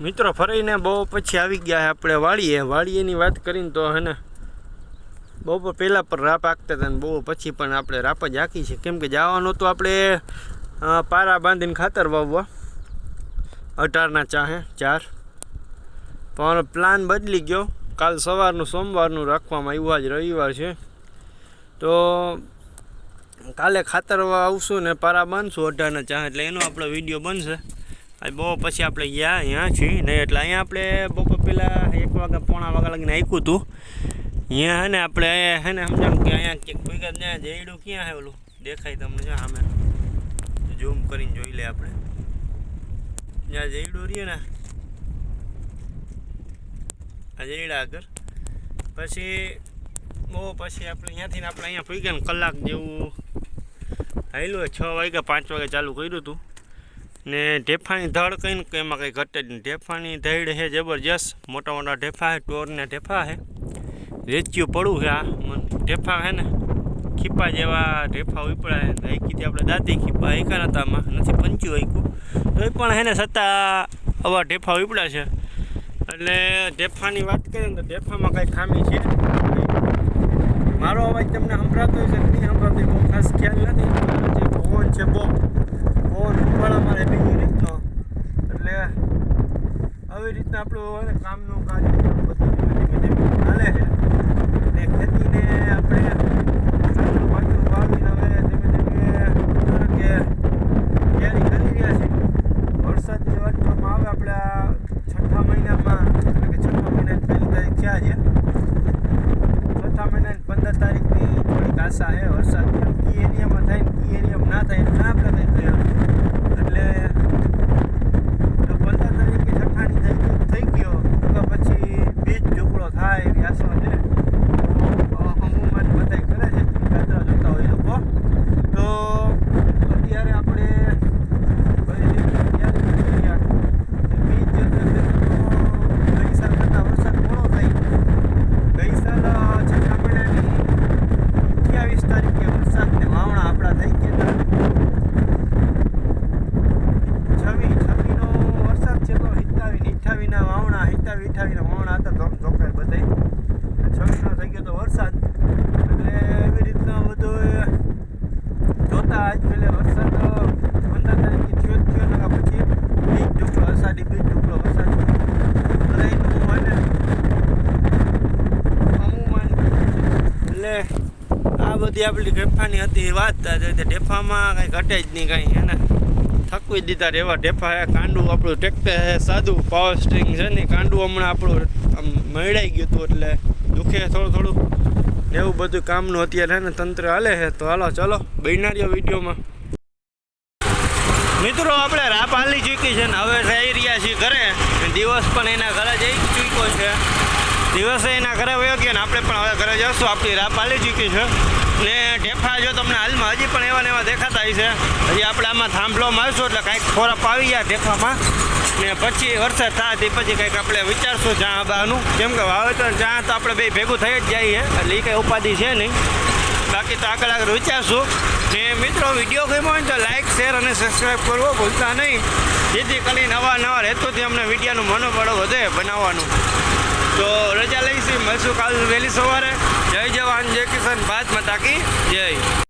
મિત્રો, ફરીને બહુ પછી આવી ગયા આપણે વાળીએ વાળીએની વાત કરીને તો હે ને, બહુ પહેલાં પણ રાપ આખતા હતા ને બહુ પછી પણ આપણે રાપ જ આખી છે. કેમ કે જવાનું તો આપણે પારા બાંધીને ખાતર વાવવા. અઢારના ચાહે ચાર. પણ પ્લાન બદલી ગયો. કાલ સવારનું, સોમવારનું રાખવામાં આવ્યું. આજ રવિવાર છે. તો કાલે ખાતર આવશું ને પારા બાંધશું અઢારના ચા. એટલે એનો આપણો વીડિયો બનશે. આજ બહુ પછી આપણે ગયા અહીંયા છીએ. નહીં, એટલે અહીંયા આપણે બપોર પહેલાં એક વાગે પોણા વાગ્યા લગીને આપ્યું હતું. અહીંયા હે ને આપણે હે ને સમજાણું કે અહીંયા ક્યાંક કોઈ ત્યાં જઈડું ક્યાં હે દેખાય તમને, જો સામે. ઝૂમ કરીને જોઈ લે આપણે. જ્યાં જઈડું રહીએ ને, આ જઈડા આગળ. પછી બહુ પછી આપણે અહીંયાથી ને આપણે અહીંયા ગયા ને કલાક જેવું હાલ્યું છ વાગ્યા, પાંચ વાગે ચાલુ કર્યું હતું. ને ઢેફાની ધડ કહીને કે એમાં કંઈ ઘટે જ નહીં. ઢેફાની ધડ છે જબરજસ્ત. મોટા મોટા ઢેફા છે ટોરને ઢેફા છે રેચ્યું પડું છે આ. ઢેફા છે ને, ખીપા જેવા ઢેફા ઉપડા છે હાઈકીથી આપણે દાંતી ખીપા હાઈકા નતામાં નથી પંચ્યું હાઈકું. તો પણ છે ને છતાં આવા ઢેફા ઉપડા છે. એટલે ઢેફાની વાત કરીએ ને તો ઢેફામાં કાંઈ ખામી છે મારો અવાજ તમને સંભળાતો કે નહીં સંભળાતો બહુ ખાસ ખ્યાલ નથી. જે પવન છે બહુ પવન ઉપાડા મારે બીજી રીતનો એટલે આવી આપણું કામનું કાર્ય બધું ધીમે ધીમે હાલે છે. ને ખેતીને આપણે હવે ધીમે ધીમે કે તૈયારી રહ્યા છીએ વરસાદની વાત કરવામાં આવે આપણે છઠ્ઠા મહિનામાં, એટલે કે છઠ્ઠા મહિનાની પહેલી તારીખ છે છઠ્ઠા મહિનાની પંદર તારીખની થોડીક આશા છે વરસાદ. કી એરિયામાં થાય ને કી એરિયામાં ના થાય ના આપણે કંઈ એટલે જો પંદર તારીખે છઠ્ઠાની થઈ થઈ ગયો તો પછી બીજ ઢોકળો થાય એવી આશા છે તો અમુમાન બધાય કરે છે યાત્રા જોતા હોય એ લોકો તો અત્યારે આપણે બધી રીતે તૈયારી કરી રહ્યા. ને બીજ જે છે તે તો ગઈ સાલ કરતાં વરસાદ મોડો થાય ગઈ સાલ અ, છઠ્ઠા મહિનાની અઠ્યાવીસ તારીખે વરસાદને વાવણા આપણા થઈ ગયા હતા છવ્વી છવ્વીનો વરસાદ છે તો હિતાવી અઠ્ઠાવીના વાવણા હિતાવી અઠ્ઠાવીના વાવણા હતા ધોમ ધોકાય બધે છવ્વીનો થઈ ગયો તો વરસાદ એટલે એવી રીતના બધું જોતા આજ પેલે વરસાદ પંદર તારીખે થયો જ થયો ને પછી બીજ ટુકડો અષાઢી બીજ ટુકડો વરસાદ બધાયનું હોય ને અમુમાન એટલે આ બધી આપણી ઢેફાની હતી, વાત તો ઢેફામાં કાંઈ ઘટે જ નહીં કાંઈ એને થકવી દીધા રેવા ઢેફા કાંડું આપણું ટ્રેક્ટર સાદું પાવર સ્ટ્રિંગ છે ને, કાંડું હમણાં આપણું આમ મળાઈ ગયું હતું એટલે દુખે થોડું થોડું. એવું બધું કામનું અત્યારે ને, તંત્ર હાલે છે. તો હાલો, ચલો બિનારીઓ વિડીયોમાં. મિત્રો, આપણે રાપ હાલી ચૂકી છે ને, હવે જઈ રહ્યા છીએ ઘરે. દિવસ પણ એના ઘરે જઈ ચૂક્યો છે. દિવસે એના ઘરે વયો ગયો ને, આપણે પણ હવે ઘરે જશું. આપણી રાપ હાલી ચૂકી છે. ને ઢેફા જો તમને હાલમાં હજી પણ એવા ને એવા દેખાતા છે. હજી આપણે આમાં થાંભલો મારશું એટલે કાંઈક ખોરાક આવી ગયા ઢેફામાં ને પછી વરસાદ થાય તે પછી કંઈક આપણે વિચારશું જ્યાં બાનું કેમ કે વાવેતર જ્યાં તો આપણે બે ભેગું થઈ જ જઈએ એટલે એ કંઈ ઉપાધિ છે નહીં. બાકી તો આગળ આગળ વિચારશું. ને મિત્રો વીડિયો ગમ્યો હોય તો લાઇક શેર અને સબસ્ક્રાઈબ કરવો ભૂલતા નહીં. જેથી કરીને નવા નવા હેતુથી અમને વિડીયાનું મનોબળ વધે બનાવવાનું. તો રજા લઈશી મળશું કાલ વહેલી સવારે. જય જવાન જય કિસાન બાદ મતાકી જય.